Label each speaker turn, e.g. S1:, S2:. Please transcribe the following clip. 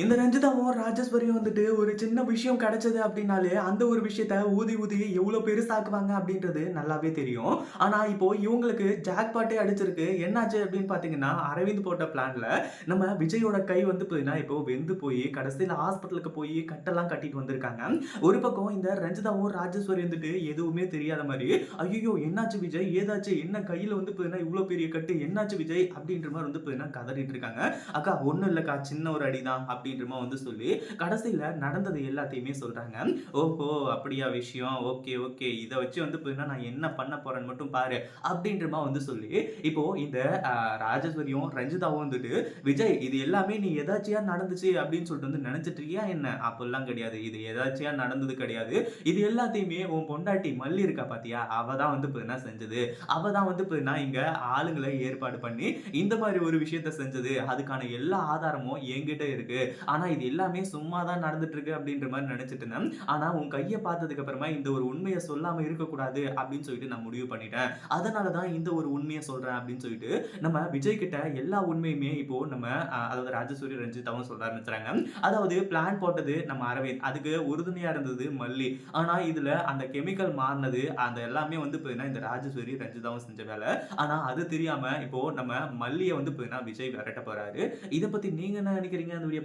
S1: இந்த ரஞ்சிதாவும் ராஜேஸ்வரியும் வந்துட்டு ஒரு சின்ன விஷயம் கிடைச்சது அப்படின்னாலே அந்த ஒரு விஷயத்த ஊதி ஊதி எவ்வளோ பெருசாக்குவாங்க அப்படின்றது நல்லாவே தெரியும். ஆனால் இப்போ இவங்களுக்கு ஜாக் பாட்டே அடிச்சிருக்கு. என்னாச்சு அப்படின்னு பார்த்தீங்கன்னா அரவிந்த் போட்ட பிளான்ல நம்ம விஜயோட கை வந்து போயின்னா இப்போ வெந்து போய் கடைசியில் ஹாஸ்பிட்டலுக்கு போய் கட்டெல்லாம் கட்டிட்டு வந்திருக்காங்க. ஒரு பக்கம் இந்த ரஞ்சிதாவும் ராஜேஸ்வரி வந்துட்டு எதுவுமே தெரியாத மாதிரி ஐயோ என்னாச்சு விஜய்? ஏதாச்சு? என்ன கையில் வந்து போயின்னா இவ்வளோ பெரிய கட்டு? என்னாச்சு விஜய்? அப்படின்ற மாதிரி வந்து போயின்னா கதறிட்டு இருக்காங்க. அக்கா ஒன்றும் இல்லைக்கா. சின்ன ஒரு அடிதான். அப்படின்றமா வந்து சொல்லி கடைசியில் நடந்தது எல்லாத்தையுமே சொல்கிறாங்க ஓஹோ அப்படியா விஷயம். Okay okay. இதை வச்சு வந்து போயின்னா நான் என்ன பண்ண போகிறேன்னு மட்டும் பாரு அப்படின்றமா வந்து சொல்லி இப்போ இந்த ராஜேஸ்வரியும் ரஞ்சிதாவும் வந்துட்டு விஜய் இது எல்லாமே நீ எதாச்சியாக நடந்துச்சு? அப்படின்னு சொல்லிட்டு வந்து நினச்சிட்ருக்கியா என்ன? அப்போல்லாம் கிடையாது. இது எதாச்சியாக நடந்தது கிடையாது. இது எல்லாத்தையுமே உன் பொண்டாட்டி மல்லி இருக்கா பார்த்தியா அவள் தான் வந்து போயின்னா செஞ்சது? அவள் தான் வந்து போயின்னா இங்கே ஆளுங்களை ஏற்பாடு பண்ணி இந்த மாதிரி ஒரு விஷயத்த செஞ்சது. அதுக்கான எல்லா ஆதாரமும் என்கிட்ட இருக்குது ஆனா இது எல்லாமே சும்மா தான் நடந்துட்டு இருக்கு அப்படின்ற மாதிரி நினைச்சிட்டு இருந்தேன். ஆனா உன் கையை பார்த்ததுக்கு அப்புறமா இந்த ஒரு உண்மையை சொல்லாம இருக்கக்கூடாது அப்படின்னு சொல்லிட்டு நான் முடிவு பண்ணிட்டேன். அதனாலதான் இந்த ஒரு உண்மையை சொல்றேன் அப்படின்னு சொல்லிட்டு நம்ம விஜய் கிட்ட எல்லா உண்மையுமே இப்போ நம்ம அதாவது ராஜசூரி ரஞ்சிதாவும் சொல்ல ஆரம்பிச்சுறாங்க. அதாவது பிளான் போட்டது நம்ம அரவிந்த். அதுக்கு உறுதுணையா இருந்தது மல்லி. ஆனா இதுல அந்த கெமிக்கல் மாறினது அந்த எல்லாமே வந்து போயின்னா இந்த ராஜசூரி ரஞ்சிதாவும் செஞ்ச வேலை. ஆனா அது தெரியாம இப்போ நம்ம மல்லியை வந்து போயின்னா விஜய் விரட்ட போறாரு. இதை பத்தி நீங்க என்ன நினைக்கிறீங்க அந்த வீடியோ